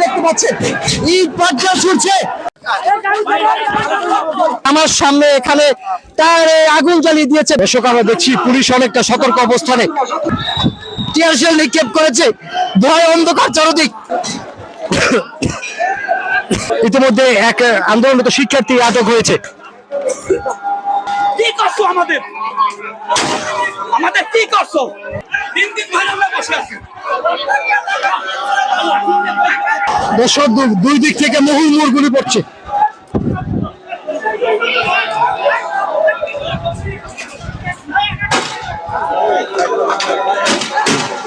দেখতে পাচ্ছেন ইট পাটকা ছুটছে আমার সামনে এখানে টায়ারে আগুন জ্বালিয়ে দিয়েছে। দর্শক আমরা দেখছি পুলিশ অনেকটা সতর্ক অবস্থানে। টিয়ারশেল নিক্ষেপ করেছে ভয় অন্ধকার চারদিক। ইতিমধ্যে এক আন্দোলনরত শিক্ষার্থী আটক হয়েছে। কি করছ আমাদের? আমাদের কি করছ? তিন দিন ধরে আমরা বসে আছি। দর্শক দু- দুই দিক থেকে মুহুর্মুর গুলি পড়ছে।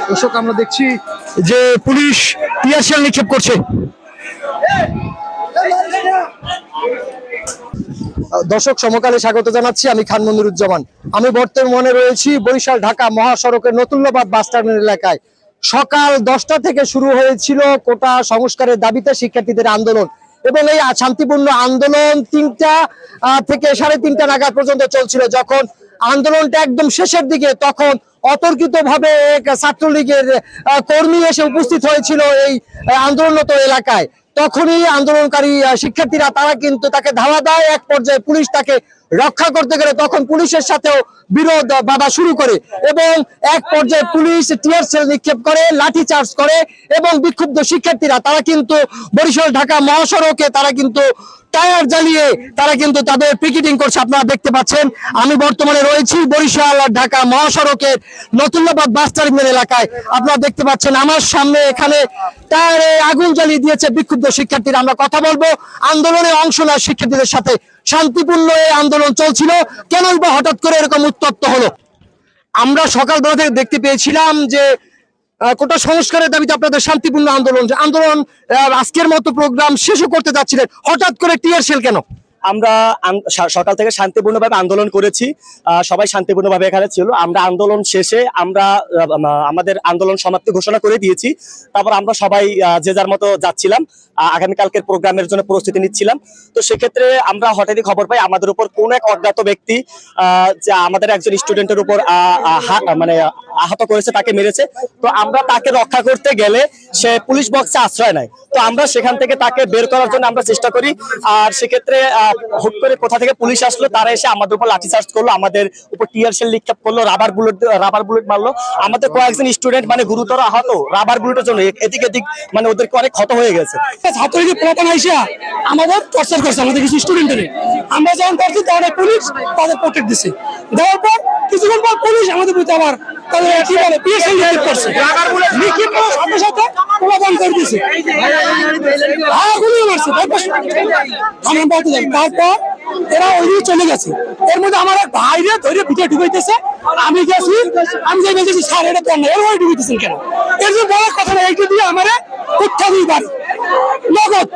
দর্শক, আমরা দেখছি যে পুলিশ টিয়ারশেল নিক্ষেপ করছে। দর্শক সমকালে স্বাগত জানাচ্ছি আমি খান মনিরুজ্জামান। আমি বর্তমানে রয়েছি বরিশাল ঢাকা মহাসড়কের নতুল্লাবাদ বাস টার্মিনাল এলাকায়। সকাল দশটা থেকে শুরু হয়েছিল কোটা সংস্কারের দাবিতে শিক্ষার্থীদের আন্দোলন এবং এই শান্তিপূর্ণ আন্দোলন তিনটা থেকে সাড়ে তিনটা নাগাদ পর্যন্ত চলছিল। যখন আন্দোলনটা একদম শেষের দিকে তখন অতর্কিত ভাবে এক ছাত্রলীগের কর্মী এসে উপস্থিত হয়েছিল এই আহ, আন্দোলনরত এলাকায়। তখনই আন্দোলনকারী শিক্ষার্থীরা, তারা কিন্তু তাকে ধাওয়া দেয়। এক পর্যায়ে পুলিশ তাকে রক্ষা করতে গেলে তখন পুলিশের সাথেও বিরোধ বাধা শুরু করে এবং এক পর্যায়ে পুলিশ টিয়ার সেল নিক্ষেপ করে, লাঠি চার্জ করে এবং বিক্ষুব্ধ শিক্ষার্থীরা, তারা কিন্তু বরিশাল, ঢাকা মহাসড়কে তারা কিন্তু টায়ার জ্বালিয়ে তারা কিন্তু তাদের পিকেটিং করছে। আপনারা দেখতে পাচ্ছেন, আমি বর্তমানে রয়েছি বরিশাল আর ঢাকা মহাসড়কের নতুল্লাবাদ বাস টার্মিনাল এলাকায়। আপনারা দেখতে পাচ্ছেন, আমার সামনে এখানে টায়ারে আগুন জ্বালিয়ে দিয়েছে বিক্ষুব্ধ শিক্ষার্থীরা। আমরা কথা বলব, আন্দোলনে অংশ নেওয়া শিক্ষার্থীদের সাথে। শান্তিপূর্ণ এই আন্দোলন চলছিল, কেনই বা হঠাৎ করে এরকম উত্তপ্ত হলো? আমরা সকালবেলা থেকে দেখতে পেয়েছিলাম যে কোটা সংস্কারের দাবিতে আপনাদের শান্তিপূর্ণ আন্দোলন আন্দোলন আজকের মতো প্রোগ্রাম শেষও করতে যাচ্ছিলেন। হঠাৎ করে টিয়ার সেল কেন? আমরা সকাল থেকে শান্তিপূর্ণভাবে আন্দোলন করেছি। সবাই শান্তিপূর্ণভাবে এখানে ছিল। আমরা আন্দোলন শেষে আমরা আমাদের আন্দোলন সমাপ্তি ঘোষণা করে দিয়েছি। তারপর আমরা সবাই যে যার মতো যাচ্ছিলাম আগামীকালকের প্রোগ্রামের জন্য প্রস্তুতি নিচ্ছিলাম। তো সেক্ষেত্রে আমরা হঠাৎই খবর পাই, আমাদের উপর কোন এক অজ্ঞাত ব্যক্তি যা আমাদের একজন স্টুডেন্টের উপর মানে আহত করেছে, তাকে মেরেছে। তো আমরা তাকে রক্ষা করতে গেলে সে পুলিশ বক্সে আশ্রয় নেয়। তো আমরা সেখান থেকে তাকে বের করার জন্য আমরা চেষ্টা করি। আর সেক্ষেত্রে হুট করে কোথা থেকে পুলিশ আসলো, তারা এসে আমাদের উপর লাঠিচার্জ করল, আমাদের উপর টিয়ার সেল নিক্ষেপ করল রাবার বুলেট রাবার বুলেট মারলো। আমাদের কয়েকজন স্টুডেন্ট মানে গুরুতর আহত রাবার বুলেটের জন্য এদিক এদিক মানে ওদেরকে অনেক ক্ষত হয়ে গেছে। আমাদের আমরা যখন করছি তখন পুলিশ তাদের প্রোটেক্ট দিছে। দেওয়ার পর কিছুক্ষণ পর পুলিশ আমাদের প্রতি আবার তাদের কি বলে পিএসএল নিক্ষেপ করছে। নিক্ষেপ করার সাথে বন্ধ করে দিয়েছে। মারছে। বলতে যাই তারপর এরা চলে গেছে। এর মধ্যে আমার এক ভাইরে ধরে ভিতরে ঢুকাইতেছে। আমি গেছি, আমি যাই বলতেছি, স্যার, এটা কেন এর ওই ঢুকাইতেছেন কেন? এর যে বড় কথা না, এইটা দিয়ে আমারে উঠা দিই বাড়ি। নগদ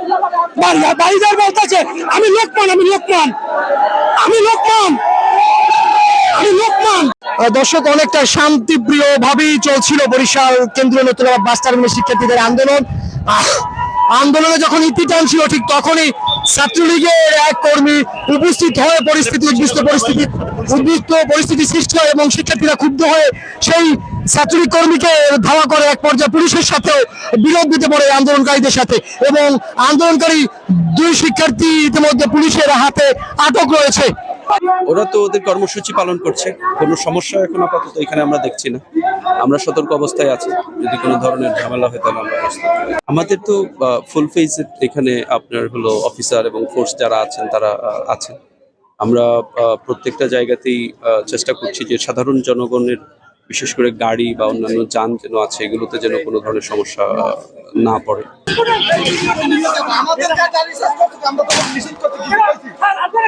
বাড়ি। বাড়ি যার বলতেছে আমি লোকমান আমি লোকমান। আমি লোকমান। দর্শক, অনেকটা শান্তিপ্রিয় ভাবেই চলছিল বরিশাল কেন্দ্রীয় নতুন বাস টার্মিনাল শিক্ষার্থীদের আন্দোলন। আন্দোলনে যখন ইতি টানছিল, ঠিক তখনই ছাত্রলীগের এক কর্মী উপস্থিত হয়ে পরিস্থিতি উদ্বিষ্ট পরিস্থিতি উদ্বিষ্ট পরিস্থিতি সৃষ্টি হয় এবং শিক্ষার্থীরা ক্ষুব্ধ হয়ে সেই ছাত্রলীগ কর্মীকে ধাওয়া করে এক পর্যায়ে পুলিশের সাথে বিরোধ দিতে পারে আন্দোলনকারীদের সাথে এবং আন্দোলনকারী দুই শিক্ষার্থী ইতিমধ্যে পুলিশের হাতে আটক রয়েছে। ওরা তো ওদের কর্মসূচি পালন করছে। কোনো সমস্যা এখন আপাতত এখানে আমরা দেখছি না। আমরা সতর্ক অবস্থায় আছি। যদি কোনো ধরনের ঝামেলা হয় তাহলে আমরা আমাদের তো ফুল ফেজ এখানে আপনার হলো অফিসার এবং ফোর্স যারা আছেন, তারা আছেন। আমরা প্রত্যেকটা জায়গাতেই চেষ্টা করছি যে সাধারণ জনগণের, বিশেষ করে গাড়ি বা অন্যান্য যান যেন আছে, এগুলোতে যেন কোনো ধরনের সমস্যা না পড়ে।